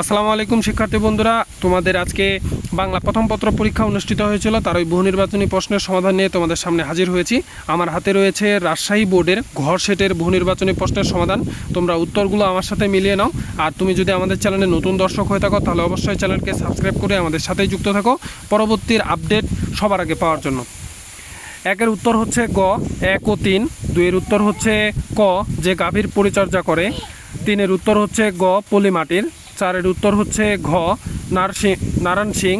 আসসালামু আলাইকুম, শিক্ষার্থী বন্ধুরা। তোমাদের আজকে বাংলা প্রথম পত্র পরীক্ষা অনুষ্ঠিত হয়েছিল, তার ওই বহু নির্বাচনী প্রশ্নের সমাধান নিয়ে তোমাদের সামনে হাজির হয়েছি। আমার হাতে রয়েছে রাজশাহী বোর্ডের ঘর সেটের বহু নির্বাচনী প্রশ্নের সমাধান। তোমরা উত্তরগুলো আমার সাথে মিলিয়ে নাও। আর তুমি যদি আমাদের চ্যানেলে নতুন দর্শক হয়ে থাকো, তাহলে অবশ্যই চ্যানেলকে সাবস্ক্রাইব করে আমাদের সাথেই যুক্ত থাকো। পরবর্তীর আপডেট সবার আগে পাওয়ার জন্য। একের উত্তর হচ্ছে গ, এক ও তিন। দুইয়ের উত্তর হচ্ছে ক, যে গাভীর পরিচর্যা করে। তিনের উত্তর হচ্ছে গ, পলিমাটির। চারের উত্তর হচ্ছে ঘ নারসি নারায়ণ সিং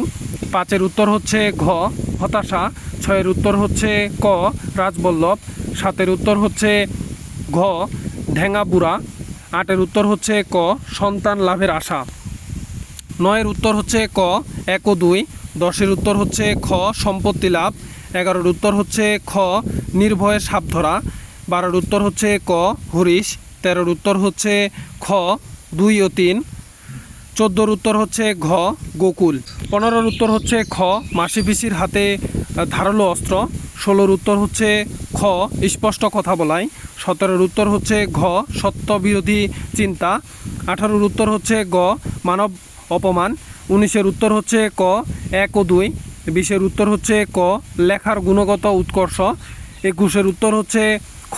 পাঁচের উত্তর হচ্ছে ঘ হতাশা ছয়ের উত্তর হচ্ছে ক রাজবল্লভ সাতের উত্তর হচ্ছে ঘ ঢেঙ্গা বুড়া আটের উত্তর হচ্ছে ক সন্তান লাভের আশা নয়ের উত্তর হচ্ছে ক এক ও দুই দশের উত্তর হচ্ছে খ সম্পত্তি লাভ এগারোর উত্তর হচ্ছে খ নির্ভয়ে সাপ ধরা বারোর উত্তর হচ্ছে ক হরিশ তেরোর উত্তর হচ্ছে খ দুই ও তিন চোদ্দোর উত্তর হচ্ছে ঘ, গোকুল। পনেরোর উত্তর হচ্ছে খ, মাসি পিসির হাতে ধারালো অস্ত্র। ষোলোর উত্তর হচ্ছে খ, স্পষ্ট কথা বলাই। সতেরোর উত্তর হচ্ছে ঘ সত্য বিরোধী চিন্তা। আঠারোর উত্তর হচ্ছে গ, মানব অপমান। উনিশের উত্তর হচ্ছে ক, এক ও দুই। বিশের উত্তর হচ্ছে ক, লেখার গুণগত উৎকর্ষ। একুশের উত্তর হচ্ছে খ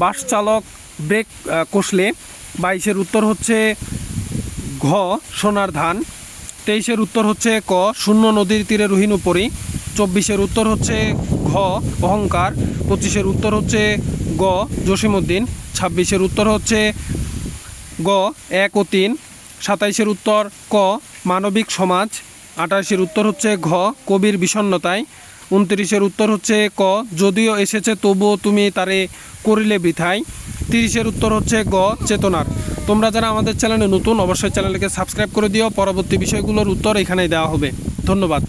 বাস চালক ব্রেক কষলে। বাইশের উত্তর হচ্ছে ঘ, সোনার ধান। তেইশের উত্তর হচ্ছে ক, শূন্য নদীর তীরে রুহিন উপরি। চব্বিশের উত্তর হচ্ছে ঘ, অহংকার। পঁচিশের উত্তর হচ্ছে গ, জসিমউদ্দিন। ছাব্বিশের উত্তর হচ্ছে গ, এক ও তিন। সাতাইশের উত্তর ক, মানবিক সমাজ। আঠাশের উত্তর হচ্ছে ঘ, কবির বিষণ্ণতায়। উনত্রিশের উত্তর হচ্ছে ক, যদিও এসেছে তবুও তুমি তারে করিলে বৃথায়। তিরিশের উত্তর হচ্ছে গ, চেতনার। তোমরা যারা আমাদের চ্যানেলে নতুন, অবশ্যই চ্যানেলকে সাবস্ক্রাইব করে দিও। পরবর্তী বিষয়গুলোর উত্তর এখানেই দেওয়া হবে। ধন্যবাদ।